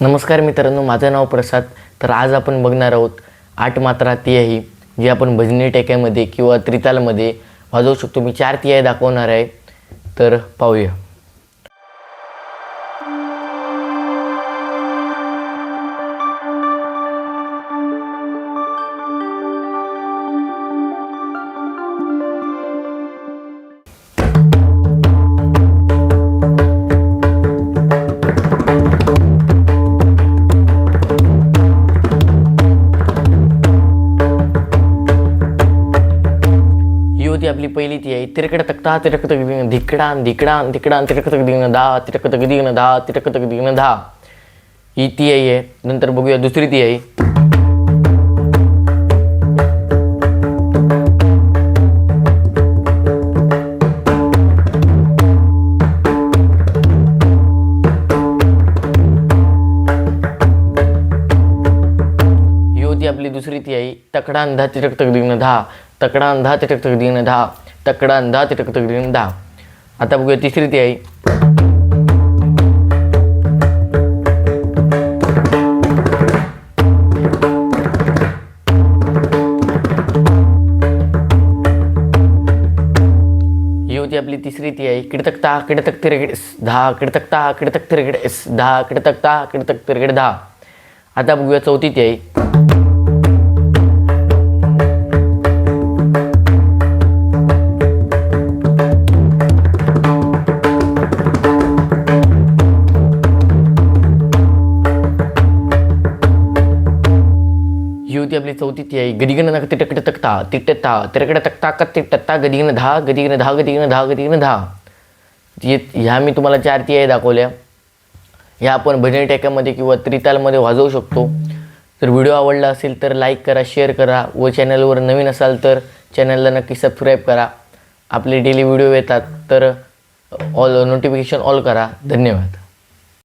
नमस्कार मित्रांनो माझं नाव प्रसाद. तर आज आपण बघणार आहोत आठ मात्रा तियाही जी आपण भजनी टेक्यामध्ये किंवा त्रितालमध्ये वाजवू शकतो. मी चार तियाही दाखवणार आहे. तर पाहूया. होती आपली पहिली ती आहे तिरकड तक्ता तिरक तक दिगन धिकडा धिकडा धिकडा तिरक तक दिगन दहा तिरक तक दिगन दहा तिरक तक दहा ही ती आई आहे. नंतर बघूया दुसरी ती आई. आपली दुसरी ती आई. तकडा अंधा तिटक तक दिगन दहा तकडा अंधा तिटक दिन धा तकडा अंधा तिटक दिन धा. दहा आता बघूया तिसरी ती आई ही होती आपली तिसरी ती आहे. किडतकता किडतक तिरगड दहा किडतकता किडतक तिरगड दहा किडतकता किडतक तिरगड दहा आता बघूया चौथी ती आहे. जी होती आपली चौथी ती आहे. गदिगन नक तिटकट तक्ता तिटता तिरकड तक्ता का तिटत्ता गदिगन दहा गदिगन दहा गदिगन दहा गदिगन दहा ये ह्या मी तुम्हाला चार ती आहे दाखवल्या. ह्या आपण भजन टेक्यामध्ये किंवा त्रितालमध्ये वाजवू शकतो. तर व्हिडिओ आवडला असेल तर लाईक करा शेअर करा व चॅनलवर नवीन असाल तर चॅनलला नक्की सबस्क्राईब करा. आपले डेली व्हिडिओ येतात तर ऑल नोटिफिकेशन ऑल करा. धन्यवाद.